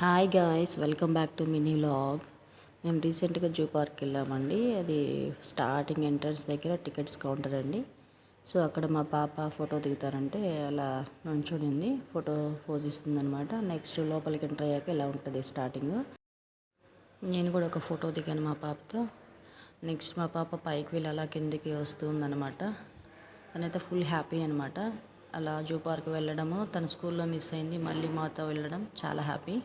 Hi guys welcome back to mini vlog మేము రీసెంట్గా zoo park వెళ్ళామండి. అది స్టార్టింగ్ ఎంట్రన్స్ దగ్గర టికెట్స్ కౌంటర్ అండి. సో అక్కడ మా పాప ఫోటో దిగుతారంటే అలా నుంచునింది. ఫోటో పోజ్ ఇస్తుందనమాట నెక్స్ట్ లోపలికి ఎంటర్ అయ్యాక ఇలా ఉంటుంది స్టార్టింగ్ నేను కూడా ఒక ఫోటో దిగాను మా పాపతో. నెక్స్ట్ మా పాప పైకి వీళ్ళు అలా కిందికి వస్తుందనమాట తనైతే ఫుల్ హ్యాపీ అనమాట అలా జూ పార్క్ వెళ్ళడము తన స్కూల్లో మిస్ అయింది. మళ్ళీ మాతో వెళ్ళడం చాలా హ్యాపీ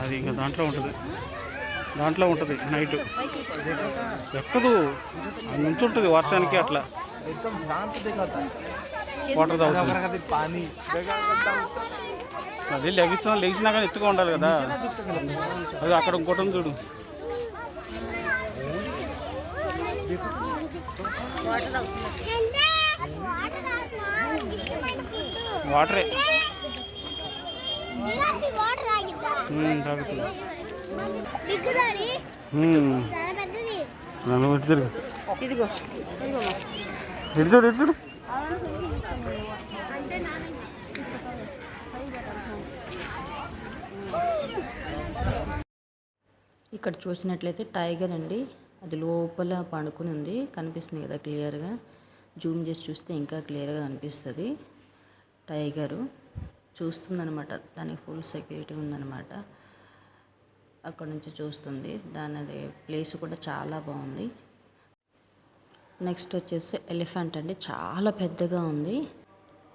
అది ఇంకా దాంట్లో ఉంటుంది. దాంట్లో ఉంటుంది నైట్ ఎక్కదు. నుంచుంటుంది వర్షానికి అట్లా. వాటర్ అది లెగిస్తున్నా లెగిసినా కానీ ఎత్తుగా ఉండాలి కదా. అది అక్కడ ఇంకోటం చూడు. ఇటు చూడు ఇటు చూడు. ఇక్కడ చూసినట్లయితే టైగర్ అండి. అది లోపల పడుకుని ఉంది. కనిపిస్తుంది కదా క్లియర్గా. జూమ్ చేసి చూస్తే ఇంకా క్లియర్గా కనిపిస్తుంది టైగరు చూస్తుందనమాట దానికి ఫుల్ సెక్యూరిటీ ఉందన్నమాట. అక్కడ నుంచి చూస్తుంది. దాని అది ప్లేస్ కూడా చాలా బాగుంది. నెక్స్ట్ వచ్చేసి ఎలిఫెంట్ అండి. చాలా పెద్దగా ఉంది.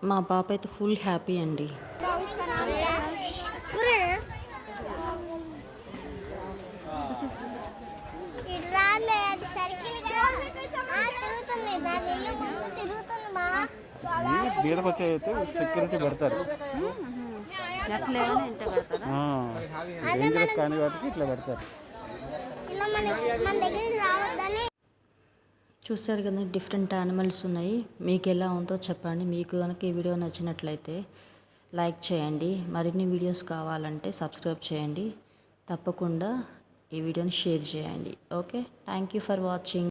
మా పాప అయితే ఫుల్ హ్యాపీ అండి. రాలే అది సర్కిల్గా ఆ, తిరుగుతుంది. దాని ఇల్లు ముందు తిరుగుతుంది మా. మీదకి వచ్చే అయితే సెక్యూరిటీ పెడతారు. డేంజరస్ కానీ వాటికి ఇట్లా పెడతారు. ఇలా మన మన దగ్గరికి రావద్దని. చూస్తారు కదా డిఫరెంట్ యానిమల్స్ ఉన్నాయి. మీకు ఎలా ఉందో చెప్పండి. మీకు కనుక ఈ వీడియో నచ్చినట్లయితే లైక్ చేయండి. మరిన్ని వీడియోస్ కావాలంటే సబ్స్క్రైబ్ చేయండి. తప్పకుండా ఈ వీడియోని షేర్ చేయండి. Okay? Thank you for watching